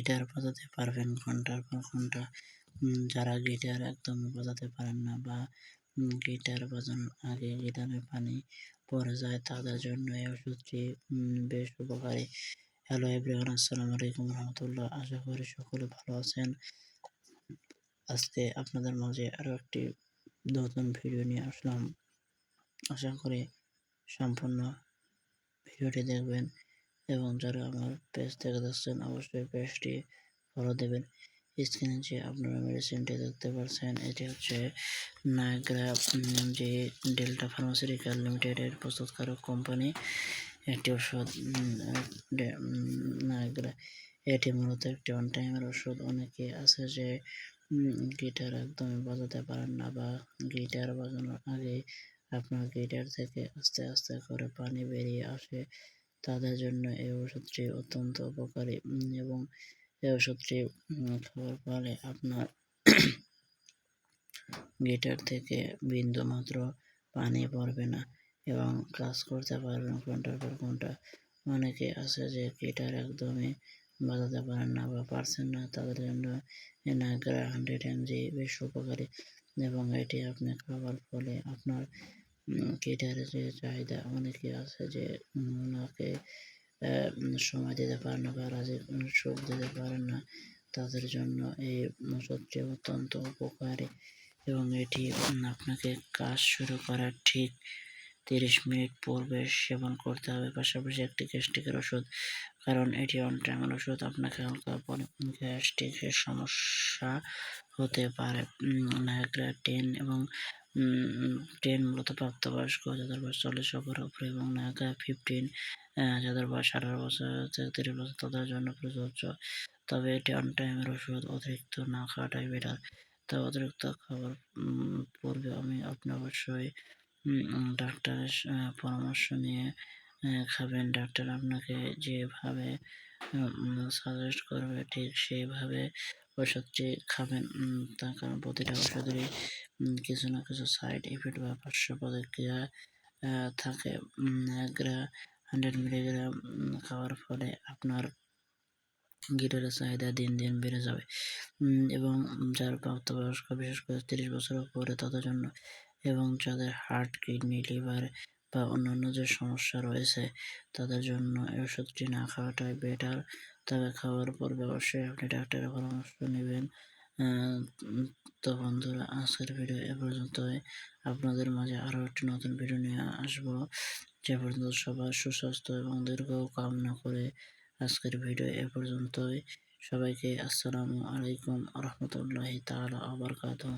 Guitar বাজাতে পারবেন, ঘণ্টার পর ঘণ্টা। যারা গিটার একদম বাজাতে পারেন না বা গিটার বাজানোর আগে গিটারে পানি পড়ে যায়, তাদের জন্য এই ওষুধটি বেশ উপকারী। হ্যালো এভরিওয়ান, আসসালামু আলাইকুম রহমতুল্লাহ। আশা করি সকলে ভালো আছেন। আজকে আপনাদের মাঝে আরও একটি নতুন ভিডিও নিয়ে আসলাম। আশা করি সম্পূর্ণ ভিডিওটি দেখবেন। এবং যারা আমার পেজ থেকে দেখছেন, অবশ্যই পেজটি ফলো দেবেন। স্ক্রিনে যে আপনারা মেডিসিনটি দেখতে পাচ্ছেন, এটি হচ্ছে নায়গ্রা যে ডেল্টা ফার্মাসিউটিক্যাল লিমিটেডের প্রস্তুতকারক কোম্পানি একটি ওষুধ নায়গ্রা এটি মূলত একটি অন টাইমের ওষুধ অনেকে আছে যে গিটার একদমই বাজাতে পারেন না বা গিটার বাজানোর আগে আপনার গিটার থেকে আস্তে আস্তে করে পানি বেরিয়ে আসে। তাদের জন্য এই ওষুধটি অত্যন্ত উপকারী। এবং এই ওষুধটি খাওয়ার ফলে আপনার গিটার থেকে বিন্দু মাত্র পানি পড়বে না এবং কাজ করতে পারবেন ঘণ্টার পর ঘণ্টা। অনেকে আছে যে গিটার একদমই বাজাতে পারেন না বা পারছেন না, তাদের জন্য নাগরা হান্ড্রেড এমজি বেশ উপকারী। এবং এটি আপনি খাওয়ার ফলে আপনার গিটারের যে চাহিদা অনেকে আছে যে ওনাকে সময় দিতে পারেন না বা রাজি সুখ দিতে পারেন না। তাদের জন্য এই ওষুধটি অত্যন্ত উপকারী এবং এটি আপনাকে কাজ শুরু করার ঠিক তিরিশ মিনিট পূর্বে সেবন করতে হবে। পাশাপাশি একটি গ্যাস্ট্রিকের ওষুধ, কারণ এটি অন টাইমের ওষুধ। আপনাকে হালকা গ্যাস্ট্রিকের সমস্যা হতে পারে। নায়গ্রা টেন এবং টেন মূলত প্রাপ্তবয়স্ক যাদের বয়স চল্লিশ বছরের উপরে এবং নায়গ্রা ফিফটিন যাদের বয়স আঠারো বছর থেকে তিরিশ বছর, তাদের জন্য প্রযোজ্য। তবে এটি অন টাইমের ওষুধ, অতিরিক্ত না খাওয়াটাই বেটার তা অতিরিক্ত খাবার পূর্বে আমি আপনি অবশ্যই ডাক্তারের পরামর্শ নিয়ে খাবেন। ডাক্তার আপনাকে যেভাবে সাজেস্ট করবে ঠিক সেইভাবে ওষুধটি খাবেন। তার কারণ প্রতিটা ওষুধেরই কিছু না কিছু সাইড ইফেক্ট বা পার্শ্ব প্রতিক্রিয়া থাকে। এক গ্রাম হান্ড্রেড মিলিগ্রাম খাওয়ার ফলে আপনার গিটারের চাহিদা দিন দিন বেড়ে যাবে। এবং যার প্রাপ্তবয়স্ক বিশেষ করে তিরিশ বছরের উপরে তাদের জন্য এবং যাদের হার্ট কিডনি লিভার বা অন্যান্য যে সমস্যা রয়েছে, তাদের জন্য এই ওষুধটি না খাওয়াটাই বেটার তবে খাওয়ার পর অবশ্যই আপনি ডাক্তারের পরামর্শ নেবেন। তো বন্ধুরা, আজকের ভিডিও এ পর্যন্তই। আপনাদের মাঝে আরও একটি নতুন ভিডিও নিয়ে আসব। যে পর্যন্ত সবার সুস্বাস্থ্য এবং দীর্ঘ কামনা করে আজকের ভিডিও এ পর্যন্তই। সবাইকে আসসালামু আলাইকুম রহমতুল্লাহি তাআলা আবরকাতুহ